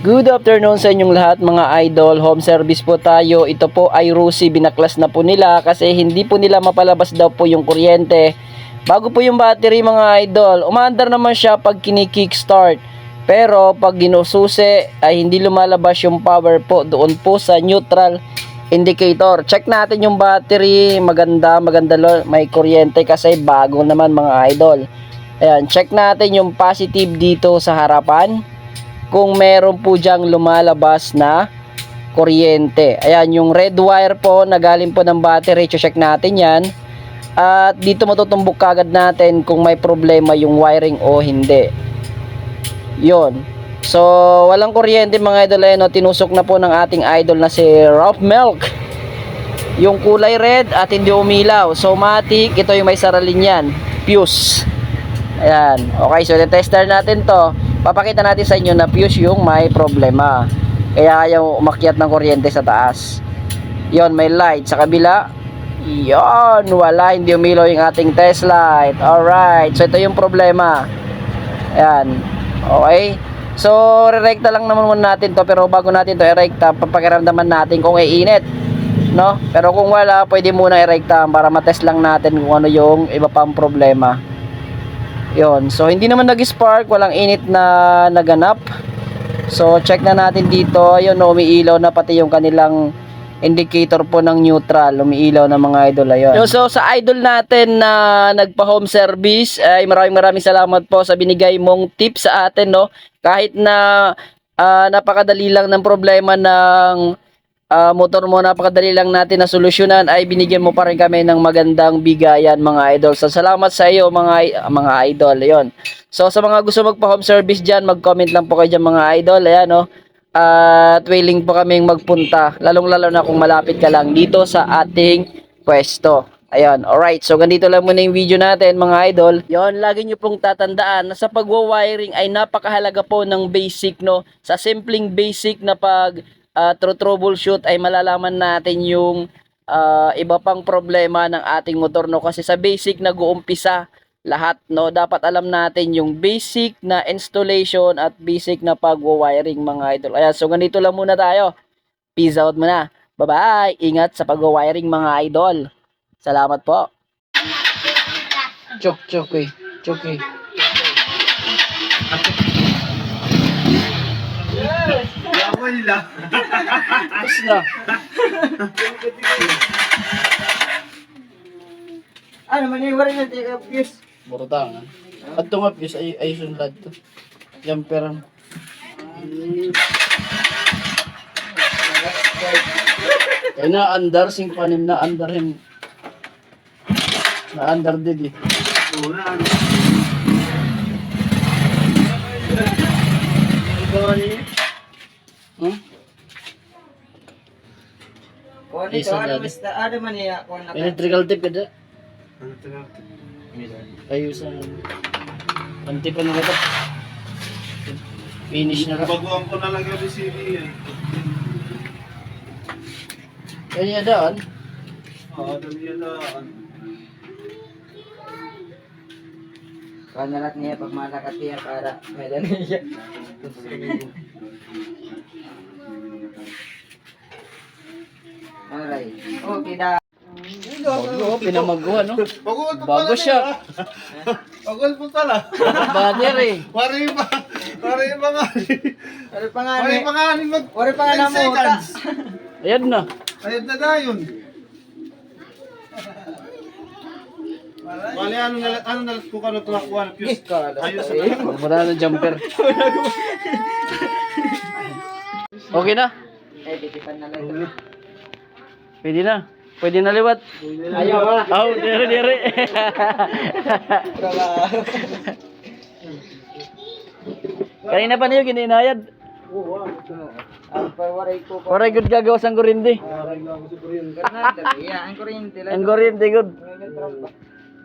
Good afternoon sa inyong lahat mga idol. Home service po tayo. Ito po ay Rusi. Binaklas na po nila kasi hindi po nila mapalabas daw po yung kuryente. Bago po yung battery mga idol. Umaandar naman siya pag kini-kickstart. Pero pag ginususi ay hindi lumalabas yung power po doon po sa neutral indicator. Check natin yung battery. Maganda, maganda lo. May kuryente kasi bago naman mga idol. Ayan, check natin yung positive dito sa harapan kung meron po diyang lumalabas na kuryente. Ayan, yung red wire po na galing po ng battery, check natin yan. At dito matutumbok kagad natin kung may problema yung wiring o hindi. Yon. So, walang kuryente mga idol. Ayan, no? tinusok na po ng ating idol na si Ralph Milk. Yung kulay red at hindi umilaw. So, matic, ito yung may saralin yan. Fuse. Ayan. Okay, so tester natin to. Papakita natin sa inyo na fuse yung may problema. Kaya ayaw umakyat ng kuryente sa taas. Yon, may light sa kabila. Yon, wala hindi umilaw yung ating test light. Alright, so ito yung problema. Ayan. Okay. So, re-recta lang naman muna natin to pero bago natin to i-recta, papakiramdaman natin kung iinit. No? Pero kung wala, pwede muna i-recta para matest lang natin kung ano yung iba pang problema. Yon. So hindi naman nag-spark, walang init na naganap. So check na natin dito. Ayun, no, umiilaw na pati yung kanilang indicator po ng neutral. Umiilaw na mga idol ayun. So sa idol natin na nagpa-home service, ay maraming maraming salamat po sa binigay mong tips sa atin, no. Kahit na ah, napakadali lang ng problema ng ah, motor mo napakadali lang natin na solusyonan ay binigyan mo pa rin kami ng magandang bigayan mga idol. So salamat sa iyo mga i- mga idol. 'Yon. So sa mga gusto magpa-home service diyan, mag-comment lang po kayo diyan mga idol. Ayan no. At willing po kaming magpunta, lalong-lalo na kung malapit ka lang dito sa ating pwesto. Ayan, alright. So, ganito lang muna yung video natin, mga idol. Yon, lagi nyo pong tatandaan na sa pagwa-wiring ay napakahalaga po ng basic, no? Sa simpleng basic na pag uh, troubleshoot ay malalaman natin yung ah, iba pang problema ng ating motor, no? Kasi sa basic nag-uumpisa lahat, no? Dapat alam natin yung basic na installation at basic na pagwa-wiring, mga idol. Ayan, so ganito lang muna tayo. Peace out muna. Bye-bye. Ingat sa pagwa-wiring, mga idol. Salamat po. Chok, chok, eh. Chok, eh. Yawa nila. Tapos na. Ano man yung wala na take up yes. Burutang. At nga, yes, ay, ay sunlad to. Yan, pero... Kaya na, andar, sing panim na, andar him. Na andar din eh. Una. Hmm? Nito, ano na, ano man niya, kuha na ka. Electrical tape kada. Ano ito na? Ayusan. Anti pa na kada. Finish na ka. Baguhan ko na lang yung CD eh. Kaya daan. Oo, dali yan na. Panalat niya pag malakat niya para medan niya. Alright. Okay da. Bago, pinamaguhan no. Po Bago pala siya. Baguhan po pala. Bader eh. Wari pa. Wari pa nga. Ano pa nga Wari ni? pa nga mag... Wari pa nga 10 na mo. Ayan na. Ayun na na yun. Wali, ano na ano na ko kano tumakuha na fuse. Ayos na. Wala na jumper. Okay na. Eh, titipan na lang ito. Pwede na. Pwede na liwat. Ayaw ka. Oh, dere dere. Kanina pa niyo gininayad. Ko. Oray good gagawa sang kurindi. Ang kuryente lang. Ang kurindi good.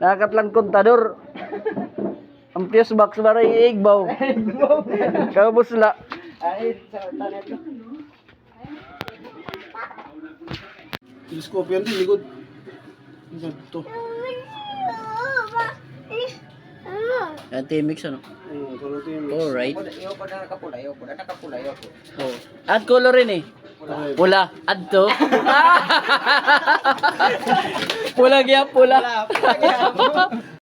Nakakatlang kontador. Ang fuse box baray igbaw. Kabusla. Ay, sa tanet ko. Telescope yan din, likod. Ito. Anti-mix ano? Hmm, color team. Alright. Iyo ko na nakapula, iyo ko na nakapula, iyo ko. Oh. Add color rin eh. Pula. Add to. pula kaya pula.